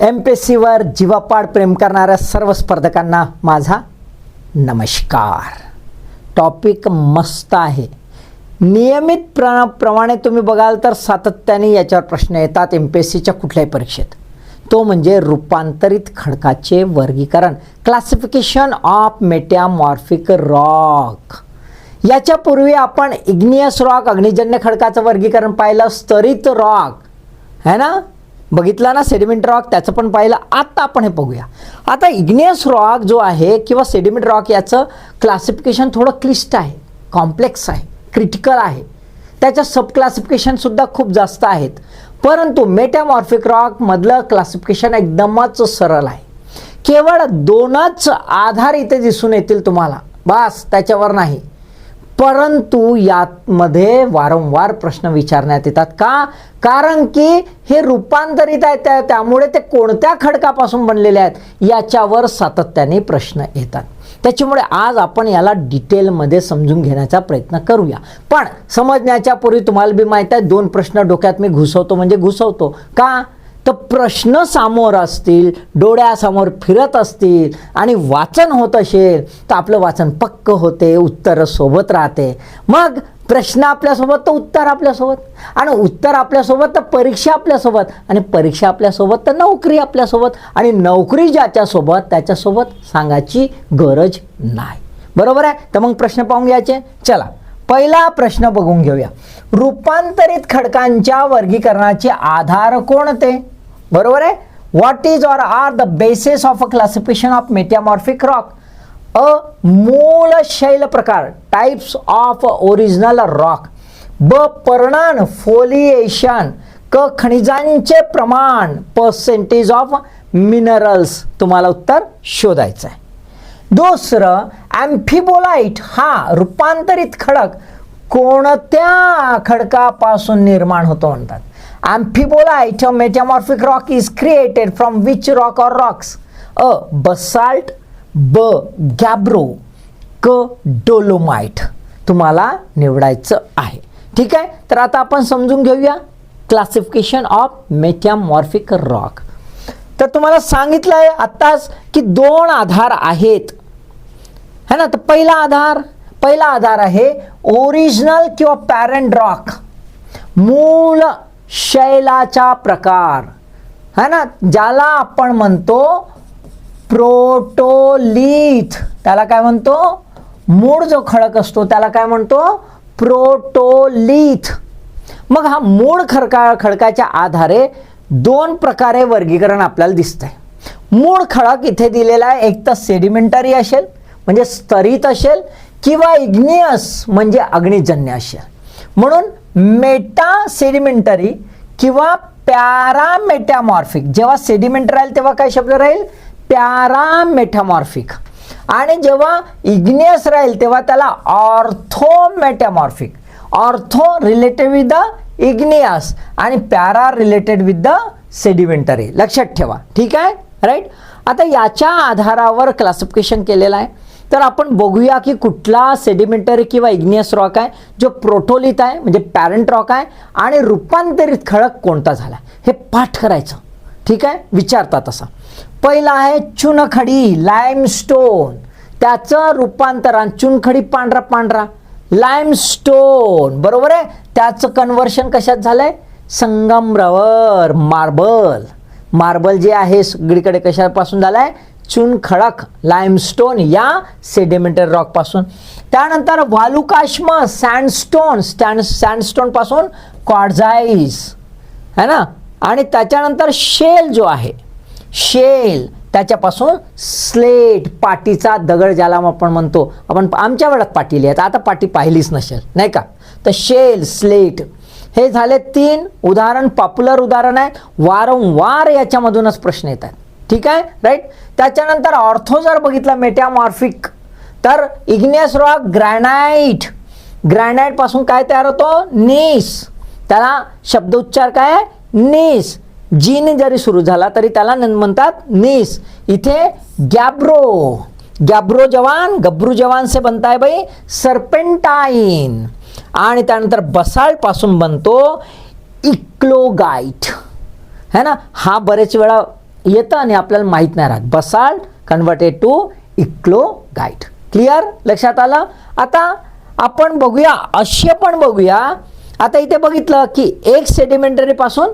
M P S सीवर जीवापाड प्रेम करणाऱ्या सर्व स्पर्धकांना माझा नमस्कार. टॉपिक मस्त आहे. नियमित प्र प्रमाणे तुम्ही बघाल तर सातत्याने याच्यावर प्रश्न येतात. एम पी एस सीच्या कुठल्याही परीक्षेत. तो म्हणजे रूपांतरित खडकाचे वर्गीकरण. क्लासिफिकेशन ऑफ मेटॅमॉर्फिक रॉक याच्यापूर्वी आपण इग्नियस रॉक अग्निजन्य खडकाचं वर्गीकरण पाहिलं. स्तरित रॉक है ना? बघितला ना सेडिमेंट रॉक त्याचं पण पाहिलं. आत्ता आपण हे बघूया. आता इग्नियस रॉक जो आहे किंवा सेडिमेंट रॉक याचं क्लासिफिकेशन थोडं क्लिष्ट आहे कॉम्प्लेक्स आहे क्रिटिकल आहे. त्याच्या सब क्लासिफिकेशनसुद्धा खूप जास्त आहेत. परंतु मेटॅमॉर्फिक रॉकमधलं क्लासिफिकेशन एकदमच सरळ आहे. केवळ दोनच आधार इथे दिसून येतील तुम्हाला. बास त्याच्यावर नाही. परंतु यामध्ये वारंवार प्रश्न विचारण्यात येतात. का? कारण की हे रूपांतरित आहे त्या त्यामुळे ते कोणत्या खडकापासून बनलेले आहेत याच्यावर सातत्याने प्रश्न येतात. त्याच्यामुळे आज आपण याला डिटेलमध्ये समजून घेण्याचा प्रयत्न करूया. पण समजण्याच्या पूर्वी तुम्हाला बी माहीत आहे दोन प्रश्न डोक्यात मी घुसवतो म्हणजे घुसवतो. का? तर प्रश्न समोर असतील डोळ्यासमोर फिरत असतील आणि वाचन होत असेल तर आपलं वाचन पक्क होते उत्तरं सोबत राहते. मग प्रश्न आपल्यासोबत तर उत्तर आपल्यासोबत. आणि उत्तर आपल्यासोबत तर परीक्षा आपल्यासोबत. आणि परीक्षा आपल्यासोबत तर नोकरी आपल्यासोबत. आणि नोकरी ज्याच्यासोबत त्याच्यासोबत सांगायची गरज नाही. बरोबर आहे? तर मग प्रश्न पाहून घ्यायचे. चला. पहिला प्रश्न बघून घेऊया. रूपांतरित खडकांच्या वर्गीकरणाचे आधार कोणते? बरोबर आहे? What is or are the basis of a classification of metamorphic rock अ मूळ शैल प्रकार टाइप्स ऑफ ओरिजिनल रॉक ब पर्णान फोलिएशन क खनिजांचे प्रमाण पर्सेंटेज ऑफ मिनरल्स तुम्हाला उत्तर शोधायचं आहे. दुसरं ॲम्फिबोलाइट हा रूपांतरित खडक कोणत्या खडकापासून निर्माण होतो म्हणतात? Amphibolite metamorphic rock is created from which rock or rocks a basalt ब गॅब्रो क डोलोमाइट तुम्हाला निवडायचं आहे. ठीक आहे? तर आता आपण समजून घेऊया क्लासिफिकेशन ऑफ मेटॅमॉर्फिक रॉक तर तुम्हाला सांगितलं आहे आत्ताच की दोन आधार आहेत. है ना? तर पहिला आधार पहिला आधार आहे ओरिजिनल किंवा पॅरेंट रॉक मूळ शैलाचा प्रकार. है ना? ज्याला आपण म्हणतो प्रोटोलिथ. त्याला काय म्हणतो? मूळ जो खडक असतो त्याला काय म्हणतो? प्रोटोलिथ. मग हा मूळ खडका खडकाच्या आधारे दोन प्रकारे वर्गीकरण आपल्याला दिसतंय. मूळ खडक इथे दिलेला आहे एक तर सेडिमेंटरी असेल म्हणजे स्तरित असेल किंवा इग्नियस म्हणजे अग्निजन्य असेल. म्हणून मेटा सेडिमेंटरी किंवा पॅरामेटामॉर्फिक. जेव्हा सेडिमेंट राहील तेव्हा काय शब्द राहील? पॅरामेटामॉर्फिक. आणि जेव्हा इग्नियस राहील तेव्हा त्याला orthometamorphic. Ortho related with the igneous आणि para related with the sedimentary. लक्षात ठेवा. ठीक आहे? राईट? आता याच्या आधारावर क्लासिफिकेशन केलेलं आहे. तर आपण बघूया की कुठला सेडिमेंटरी किंवा इग्नियस रॉक आहे जो प्रोटोलित आहे म्हणजे पॅरेंट रॉक आहे आणि रूपांतरित खडक कोणता झाला हे पाठ करायचं. ठीक आहे? विचारतात असा. पहिला आहे चुनखडी लाईमस्टोन त्याचं रूपांतरण चुनखडी पांढरा पांढरा. लाईमस्टोन बरोबर आहे? त्याचं कन्वर्शन कशात झालंय? संगमरवर मार्बल मार्बल जे आहे सगळीकडे कशापासून झालं आहे चुनखडक लाईमस्टोन या सेडिमेंटर रॉकपासून त्यानंतर वालुकाश्म सँडस्टोन स्टँड सँडस्टोनपासून क्वाडझाईज है ना? आणि त्याच्यानंतर शेल जो आहे शेल त्याच्यापासून स्लेट पाटीचा दगड ज्याला आपण म्हणतो. आपण आमच्या वेळात पाटी आहेत आता पाटी पाहिलीच नसेल नाही का? तर शेल स्लेट हे झाले तीन उदाहरण पॉप्युलर उदाहरण आहे वारंवार याच्यामधूनच प्रश्न येत आहेत ठीक आहे? राईट त्याच्यानंतर ऑर्थो जर बघितला मेटॅमॉर्फिक तर इग्नियस रॉक ग्रॅनाईट ग्रॅनाईटपासून काय तयार होतो? नीस. त्याला शब्द उच्चार काय नीस. जीने जरी सुरू झाला तरी त्याला म्हणतात नीस. इथे गॅब्रो. गॅब्रो जवान गब्रू जवान से बनता है भाई सर्पेंटाइन आणि त्यानंतर बसाल्टपासून बनतो इक्लोगाईट है ना? हा बरेच वेळा येतं आणि आपल्याला माहीत नाही राहत. Basalt converted to eclogite clear लक्षात आलं? आता आपण बघूया असे पण बघूया. आता इथे बघितलं की एक सेडिमेंटरीपासून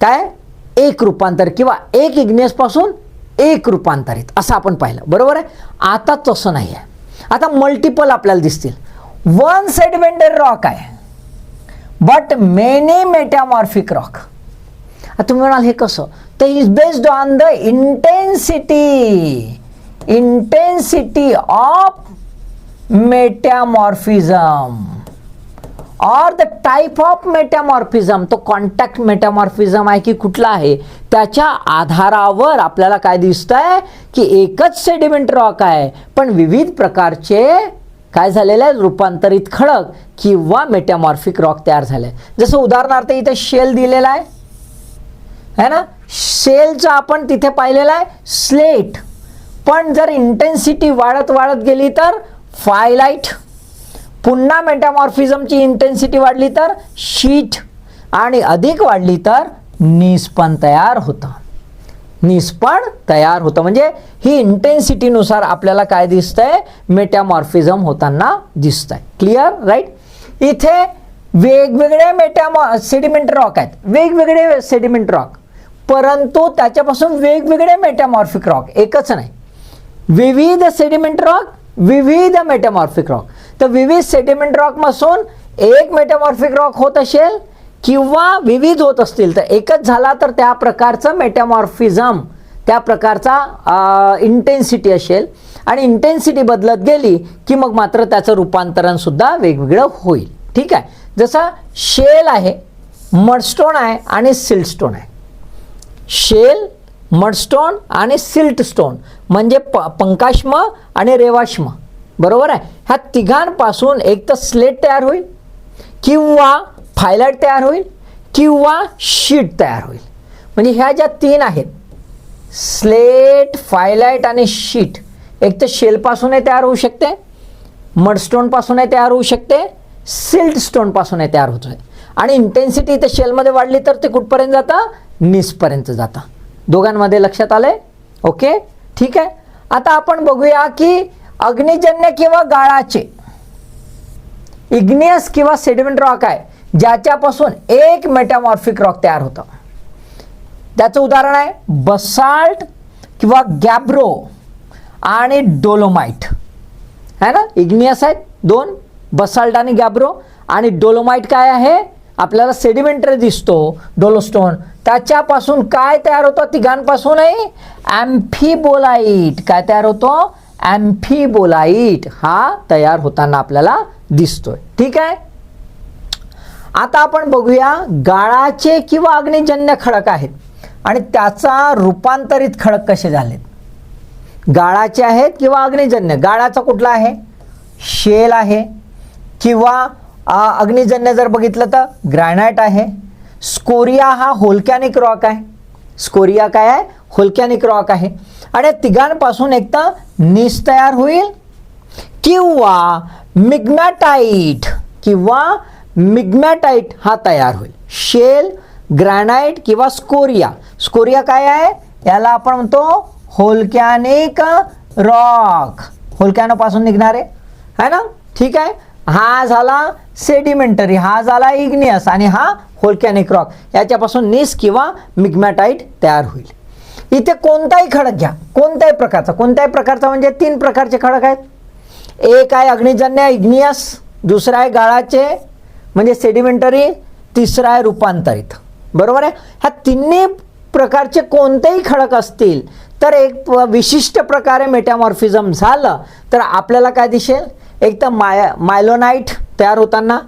काय? एक रूपांतर किंवा एक इग्नेसपासून पासून एक रूपांतरित. असं आपण पाहिलं. बरोबर आहे? आता तसं नाही आहे. आता मल्टिपल आपल्याला दिसतील. वन सेडिमेंटरी रॉक आहे. बट मेनी मेटामॉर्फिक रॉक आता तुम्ही म्हणाल हे कसं? तर is based on the intensity intensity of metamorphism or the type of metamorphism तो कॉन्टॅक्ट मेटामॉर्फिझम आहे की कुठला आहे? त्याच्या आधारावर आपल्याला काय दिसतंय? की एकच सेडिमेंट रॉक आहे. पण विविध प्रकारचे काय झालेलं आहे रूपांतरित खडक किंवा मेटामॉर्फिक रॉक तयार झाले जसं उदाहरणार्थ इथे शेल दिलेला आहे. है ना? शेलचं आपण तिथे पाहिलेलं आहे स्लेट पण जर इंटेन्सिटी वाढत वाढत गेली तर फायलाईट पुन्हा मेटामॉर्फिझमची इंटेन्सिटी वाढली तर शीट आणि अधिक वाढली तर निस्पण तयार होतं. निस्पण तयार होतं. म्हणजे ही इंटेन्सिटीनुसार आपल्याला काय दिसतंय? मेटामॉर्फिझम होताना दिसतंय. क्लिअर राईट इथे वेगवेगळे मेटामॉ सेडिमेंट रॉक आहेत. वेगवेगळे सेडिमेंट रॉक परंतु त्याच्यापासून वेगवेगळे मेटामॉर्फिक रॉक एकच नाही. विविध सेडिमेंट रॉक विविध मेटामॉर्फिक रॉक तर विविध सेडिमेंट रॉकपासून एक मेटामॉर्फिक रॉक होत असेल किंवा विविध होत असतील तर एकच झाला तर त्या प्रकारचं मेटामॉर्फिझम त्या प्रकारचा इंटेन्सिटी असेल. आणि इंटेन्सिटी बदलत गेली की मग मात्र त्याचं रूपांतरणसुद्धा वेगवेगळं होईल. ठीक आहे? जसं शेल आहे मडस्टोन आहे आणि सिल्डस्टोन आहे. शेल मडस्टोन आणि सिल्ट स्टोन म्हणजे प पंकाश्म आणि रेवाश्म. बरोबर आहे? ह्या तिघांपासून एक तर स्लेट तयार होईल किंवा फायलाईट तयार होईल किंवा शीट तयार होईल. म्हणजे ह्या ज्या तीन आहेत स्लेट फायलाईट आणि शीट एक तर शेलपासूनही तयार होऊ शकते मडस्टोनपासूनही तयार होऊ शकते सिल्ट स्टोनपासूनही तयार होतो आणि इंटेन्सिटी इथे शेलमध्ये वाढली तर ते कुठपर्यंत जातं? निसपर्यंत जातं. दोघांमध्ये लक्षात आलंय? ओके ठीक आहे. आता आपण बघूया की अग्निजन्य किंवा गाळाचे इग्नियस किंवा सेडिमेंट रॉक आहे ज्याच्यापासून एक मेटामॉर्फिक रॉक तयार होतं. त्याचं उदाहरण आहे बसाल्ट किंवा गॅब्रो आणि डोलोमाइट है ना? इग्नियस आहेत दोन बसाल्ट आणि गॅब्रो आणि डोलोमाइट काय आहे? आपल्याला सेडिमेंटरी दिसतो डोलोस्टोन. त्याच्यापासून काय तयार होतं? तिघांपासूनही. ॲम्फिबोलाईट काय तयार होतो? ॲम्फिबोलाईट हा तयार होताना आपल्याला दिसतोय. ठीक आहे? आता आपण बघूया गाळाचे किंवा अग्निजन्य खडक आहेत. आणि त्याचा रूपांतरित खडक कसे झालेत? गाळाचे आहेत किंवा अग्निजन्य? गाळाचा कुठला आहे? शेल आहे किंवा अग्निजन्य जर बघितलं तर ग्रॅनाइट आहे. स्कोरिया हा होलकॅनिक रॉक आहे. स्कोरिया काय आहे? होलकॅनिक रॉक आहे. आणि तिघांपासून एक तर निस तयार होईल किंवा मिग्मॅटाईट किंवा मिग्मॅटाईट हा तयार होईल. शेल ग्रॅनाइट किंवा स्कोरिया. स्कोरिया काय आहे? याला आपण म्हणतो होलकॅनिक रॉक. होलकॅनोपासून निघणारे. आहे ना? ठीक आहे? हा झाला सेडिमेंटरी हा झाला इग्नियस आणि हा होल्कॅनिक रॉक याच्यापासून निस किंवा मिग्मॅटाईट तयार होईल. इथे कोणताही खडक घ्या. कोणत्याही प्रकारचा. कोणत्याही प्रकारचा म्हणजे तीन प्रकारचे खडक आहेत. एक आहे अग्निजन्य इग्नियस दुसरा आहे गाळाचे म्हणजे सेडिमेंटरी तिसरा आहे रूपांतरित. बरोबर आहे? ह्या तिन्ही प्रकारचे कोणतेही खडक असतील तर एक विशिष्ट प्रकारे मेटामॉर्फिझम झालं तर आपल्याला काय दिसेल? एक तर माय मायलोनाईट तयार होताना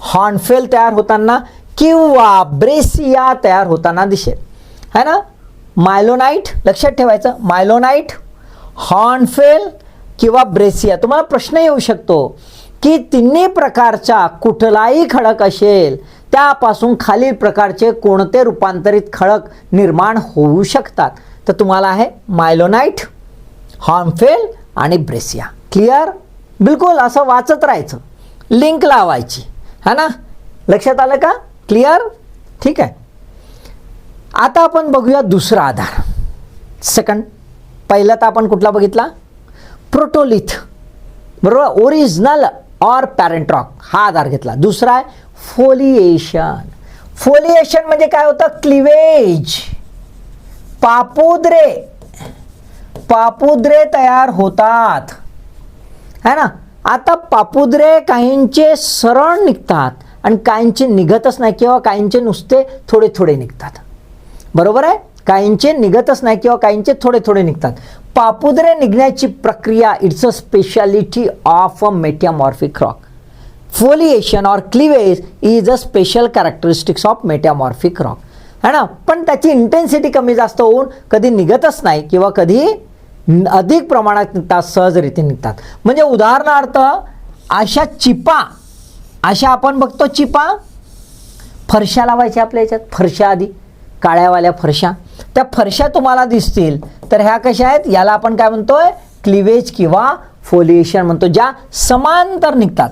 हॉर्नफेल तयार होताना किंवा ब्रेसिया तयार होताना दिसेल. है ना? मायलोनाईट लक्षात ठेवायचं मायलोनाईट हॉर्नफेल किंवा ब्रेसिया. तुम्हाला प्रश्न येऊ शकतो की तिन्ही प्रकारचा कुठलाही खडक असेल त्यापासून खालील प्रकारचे कोणते रूपांतरित खडक निर्माण होऊ शकतात? तर तुम्हाला आहे मायलोनाईट हॉर्नफेल आणि ब्रेसिया. क्लिअर बिलकुल असं वाचत राहायचं. लिंक लावायची. है ना? लक्षात आलं का? क्लिअर ठीक आहे. आता आपण बघूया दुसरा आधार. सेकंड पहिला तर आपण कुठला बघितला? प्रोटोलिथ बरोबर? ओरिजिनल ऑर पॅरेंट्रॉक हा आधार घेतला. दुसरा आहे फोलिएशन फोलिएशन म्हणजे काय होतं? क्लिवेज पापुद्रे. पापुद्रे तयार होतात. है ना? आता पापुद्रे काहींचे सरळ निघतात आणि काहींचे निघतच नाही किंवा काहींचे नुसते थोडे थोडे निघतात. बरोबर आहे? काहींचे निघतच नाही किंवा काहींचे थोडे थोडे निघतात. पापुद्रे निघण्याची प्रक्रिया it's a speciality of a metamorphic rock foliation or cleavage is a special characteristics of metamorphic rock है ना? पण त्याची इंटेन्सिटी कमी जास्त होऊन कधी निघतच नाही किंवा कधी अधिक प्रमाणात निघतात सहजरीती निघतात. म्हणजे उदाहरणार्थ अशा चिपा अशा आपण बघतो चिपा फरशा लावायच्या आपल्या याच्यात फरशा आधी काळ्यावाल्या फरशा. त्या फरशा तुम्हाला दिसतील तर ह्या कशा आहेत? याला आपण काय म्हणतोय? क्लिवेज किंवा फोलिएशन म्हणतो ज्या समांतर निघतात.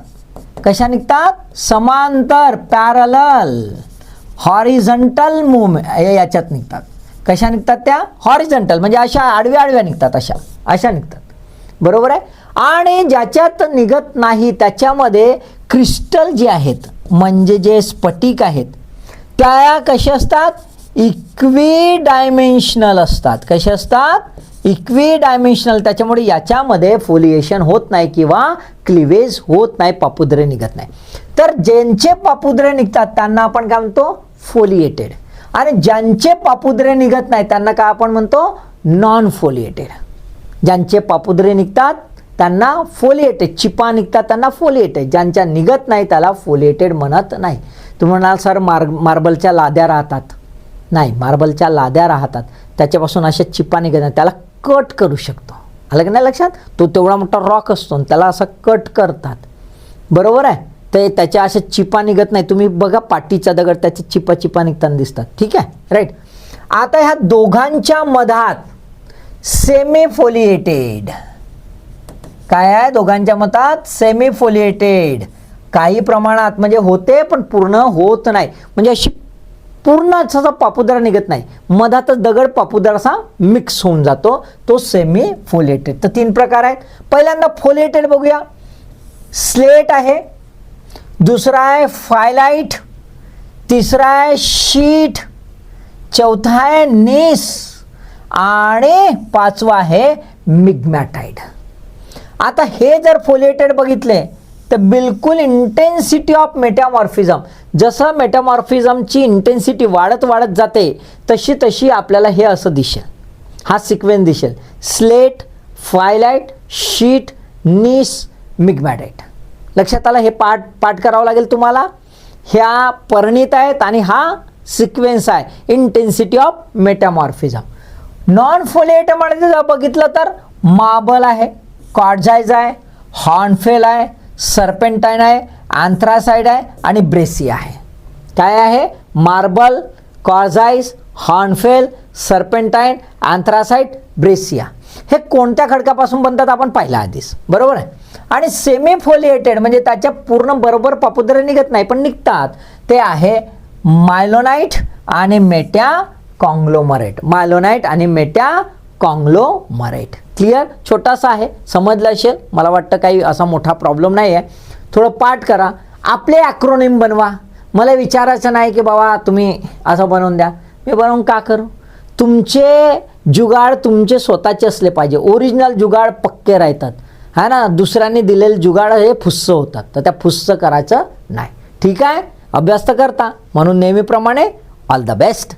कशा निघतात? समांतर पॅरल हॉरिझंटल मुवमेंट याच्यात निघतात. कशा निघतात त्या? हॉरिझंटल म्हणजे अशा आडव्या आडव्या निघतात अशा. अशा निघतात. बरोबर आहे? आणि ज्याच्यात निघत नाही त्याच्यामध्ये क्रिस्टल जे आहेत म्हणजे जे स्फटिक आहेत त्या कशा असतात? इक्वी डायमेन्शनल असतात. कसे असतात? इक्वी डायमेन्शनल त्याच्यामुळे याच्यामध्ये फोलिएशन होत नाही किंवा क्लिवेज होत नाही पापुद्रे निघत नाही. तर ज्यांचे पापुद्रे निघतात त्यांना आपण काय म्हणतो? फोलिएटेड आणि ज्यांचे पापुद्रे निघत नाही त्यांना काय आपण म्हणतो? नॉन फोलिएटेड ज्यांचे पापुद्रे निघतात त्यांना फोलिएटेड चिपा निघतात त्यांना फोलिएटेड ज्यांच्या निघत नाही त्याला फोलिएटेड म्हणत नाही. तुम्ही म्हणाल सर मार मार्बलच्या लाद्या राहतात. नाही मार्बलच्या लाद्या राहतात. त्याच्यापासून अशा चिपा निघत नाही. त्याला कट करू शकतो. आलं की नाही लक्षात? तो तेवढा मोठा रॉक असतो आणि त्याला असं कट करतात. बरोबर आहे? ते त्याच्या अशा चिपा निघत नाही. तुम्ही बघा पाटीचा दगड त्याच्या चिपा चिपा निघताना दिसतात. ठीक आहे? राईट आता ह्या दोघांच्या मधात सेमीफोलिएटेड काय आहे? दोघांच्या मतात सेमीफोलिएटेड काही प्रमाणात म्हणजे होते पण पूर्ण होत नाही. म्हणजे अशी पूर्ण असा पापुदरा निघत नाही. मधातच दगड पापुदरा असा मिक्स होऊन जातो. तो सेमी फोलेटेड तर तीन प्रकार आहेत. पहिल्यांदा फोलिएटेड बघूया. स्लेट आहे. दुसरा आहे फायलाईट तिसरा आहे शीट चौथा आहे नेस आणि पाचवा आहे मिग्मॅटाईड आता हे जर फोलिएटेड बघितले तर बिलकुल इंटेन्सिटी ऑफ मेटामॉर्फिझम जसं मेटामॉर्फिझमची इंटेन्सिटी वाढत वाढत जाते तशी तशी आपल्याला हे असं दिसेल. हा सिक्वेन्स दिसेल. Slate phyllite schist gneiss migmatite लक्षात आलं? हे पाठ पाठ करावं लागेल तुम्हाला. ह्या परिणित आहेत आणि हा सिक्वेन्स आहे. इंटेन्सिटी ऑफ मेटामॉर्फिझम नॉन फोलिएटमध्ये जर बघितलं तर मार्बल आहे कॉडझाईज आहे हॉर्नफेल आहे सर्पेंटाईन आहे अँथ्रासाईड आहे आणि ब्रेसी आहे. काय आहे? मार्बल कॉर्झाईज हॉर्नफेल सर्पेंटाईन आंथ्रासाईट ब्रेसिया हे कोणत्या खडकापासून बनतात आपण पाहिलं आधीच. बरोबर आहे? आणि सेमीफोलिएटेड म्हणजे त्याच्या पूर्ण बरोबर पापुद्र निघत नाही पण निघतात. ते आहे मायलोनाईट आणि मेट्या कॉंग्लोमरेट मायलोनाईट आणि मेट्या कॉंग्लोमरेट क्लिअर छोटासा आहे समजलं असेल मला वाटतं काही असा मोठा प्रॉब्लेम नाही आहे थोडं पाठ करा. आपले ॲक्रोनिम बनवा. मला विचारायचं नाही की बाबा तुम्ही असं बनवून द्या. मी बनवून का करू? तुमचे जुगाड तुमचे स्वतःचे असले पाहिजे. ओरिजिनल जुगाड पक्के राहतात. हा ना दुसऱ्यांनी दिलेले जुगाड हे फुस्स होतात. तर त्या फुस्स करायचं नाही. ठीक आहे? अभ्यास तर करता. म्हणून नेहमीप्रमाणे ऑल द बेस्ट